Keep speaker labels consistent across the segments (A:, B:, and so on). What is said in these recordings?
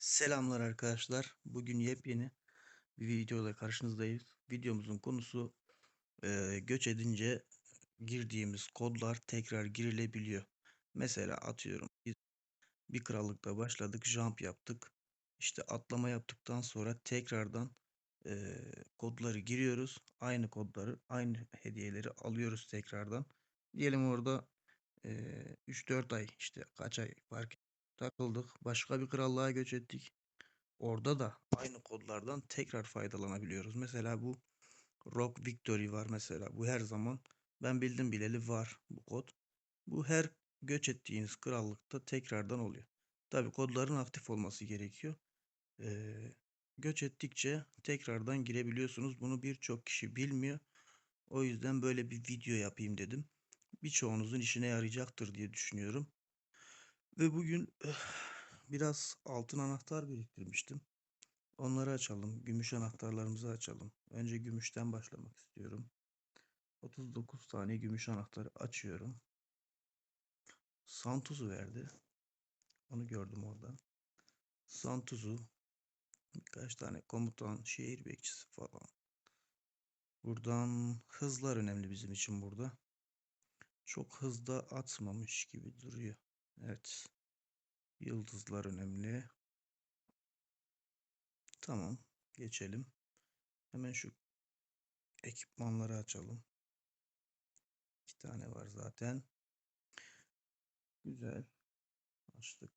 A: Selamlar arkadaşlar. Bugün yepyeni bir videoda karşınızdayız. Videomuzun konusu eee, göç edince girdiğimiz kodlar tekrar girilebiliyor. Mesela atıyorum biz bir krallıkta başladık, jump yaptık. İşte atlama yaptıktan sonra tekrardan eee, kodları giriyoruz. Aynı kodları, aynı hediyeleri alıyoruz tekrardan. Diyelim orada eee 3-4 ay işte kaç ay fark takıldık. Başka bir krallığa göç ettik. Orada da aynı kodlardan tekrar faydalanabiliyoruz. Mesela bu Rock Victory var mesela. Bu her zaman ben bildim bileli var bu kod. Bu her göç ettiğiniz krallıkta tekrardan oluyor. Tabi kodların aktif olması gerekiyor. Ee, göç ettikçe tekrardan girebiliyorsunuz. Bunu birçok kişi bilmiyor. O yüzden böyle bir video yapayım dedim. Birçoğunuzun işine yarayacaktır diye düşünüyorum. Ve bugün biraz altın anahtar biriktirmiştim. Onları açalım. Gümüş anahtarlarımızı açalım. Önce gümüşten başlamak istiyorum. 39 tane gümüş anahtarı açıyorum. Santuz'u verdi. Onu gördüm orada. Santuz'u birkaç tane komutan, şehir bekçisi falan. Buradan hızlar önemli bizim için burada. Çok hızda atmamış gibi duruyor. Evet. Yıldızlar önemli. Tamam. Geçelim. Hemen şu ekipmanları açalım. İki tane var zaten. Güzel. Açtık.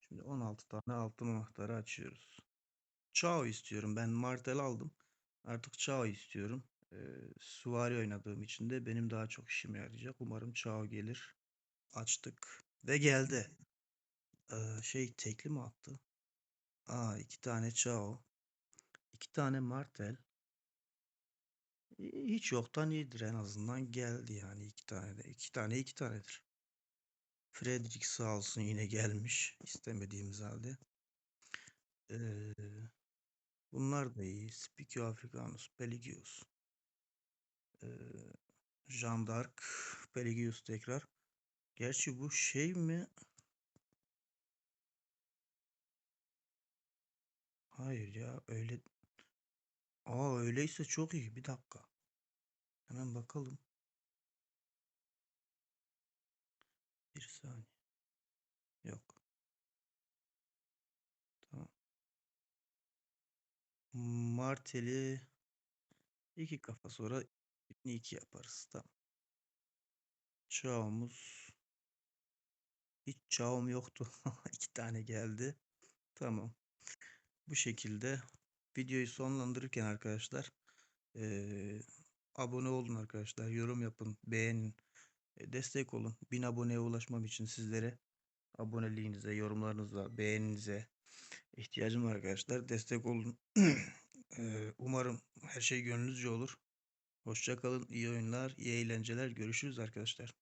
A: Şimdi 16 tane altın anahtarı açıyoruz. Chao istiyorum. Ben Martel aldım. Artık Chao istiyorum. Ee, süvari oynadığım için de benim daha çok işime yarayacak. Umarım Chao gelir. Açtık. Ve geldi. Ee, şey tekli mi attı? Aa iki tane Chao. iki tane Martel. Hiç yoktan iyidir en azından geldi yani iki tane de. iki tane iki tanedir. Frederick sağ olsun yine gelmiş. istemediğimiz halde. Ee, bunlar da iyi. Spikio Africanus, Pelagius. Ee, Jean d'Arc, Pelagius tekrar. Gerçi bu şey mi? Hayır ya öyle. Aa öyleyse çok iyi. Bir dakika. Hemen bakalım. Bir saniye. Yok. Tamam. Marteli iki kafa sonra iki yaparız. Tamam. Çağımız hiç çağım yoktu. iki tane geldi. Tamam. Bu şekilde videoyu sonlandırırken arkadaşlar eee, abone olun arkadaşlar. Yorum yapın. Beğenin. E, destek olun. 1000 aboneye ulaşmam için sizlere aboneliğinize, yorumlarınıza, beğeninize ihtiyacım var arkadaşlar. Destek olun. Eee, umarım her şey gönlünüzce olur. Hoşça kalın. iyi oyunlar, iyi eğlenceler. Görüşürüz arkadaşlar.